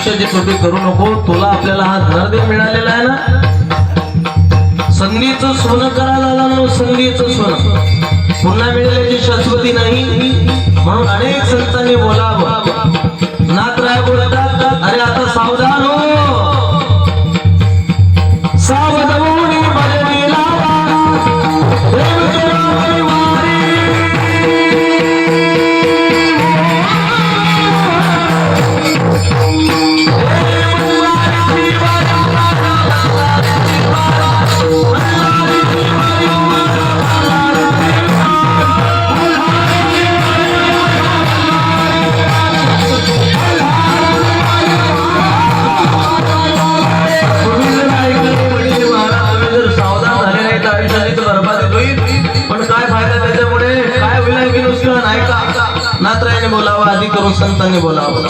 आयुष्याची तोटी करू नको तुला आपल्याला हा धनादेव मिळालेला आहे ना? संधीच सोनं करायला आला म्हणून संधीचं सोनं. पुन्हा मिळाल्याची शाश्वती नाही. म्हणून अनेक संतांनी बोलावं. नात राय बोलतात अरे आता सावधान हो. बोलावं आधी करून संतांनी बोलावं.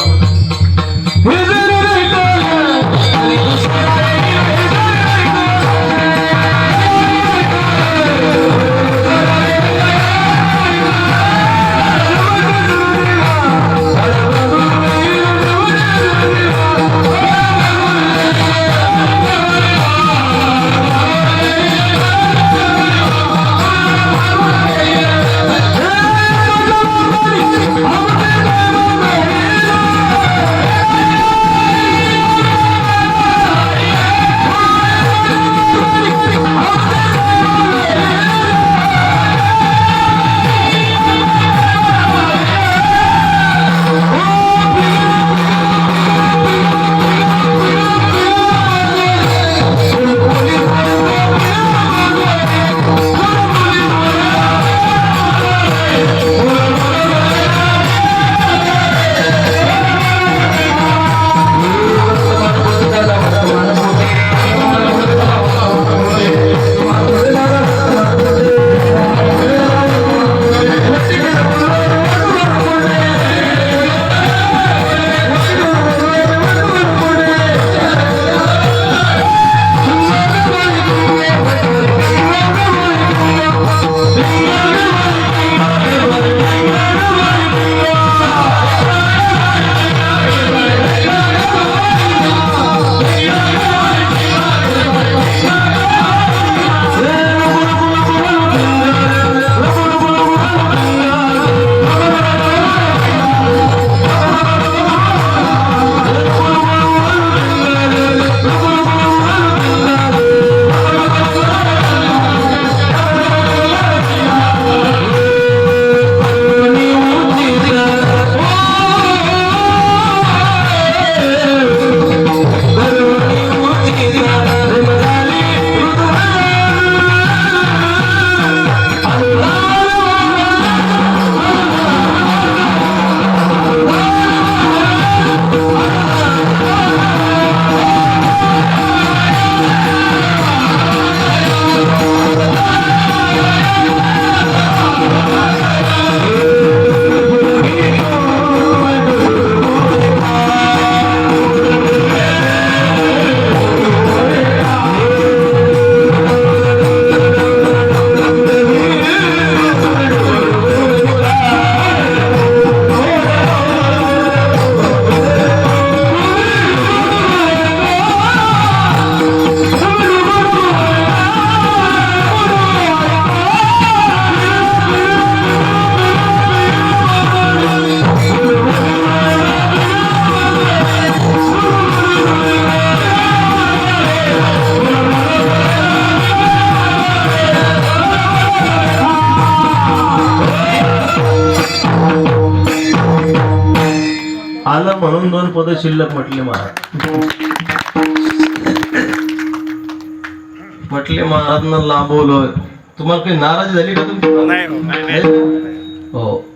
आलं म्हणून दोन पद शिल्लक म्हटले महाराज. म्हटले महाराजांना लांबवलोय तुम्हाला काही नाराजी झाली का तुमची? हो. हो.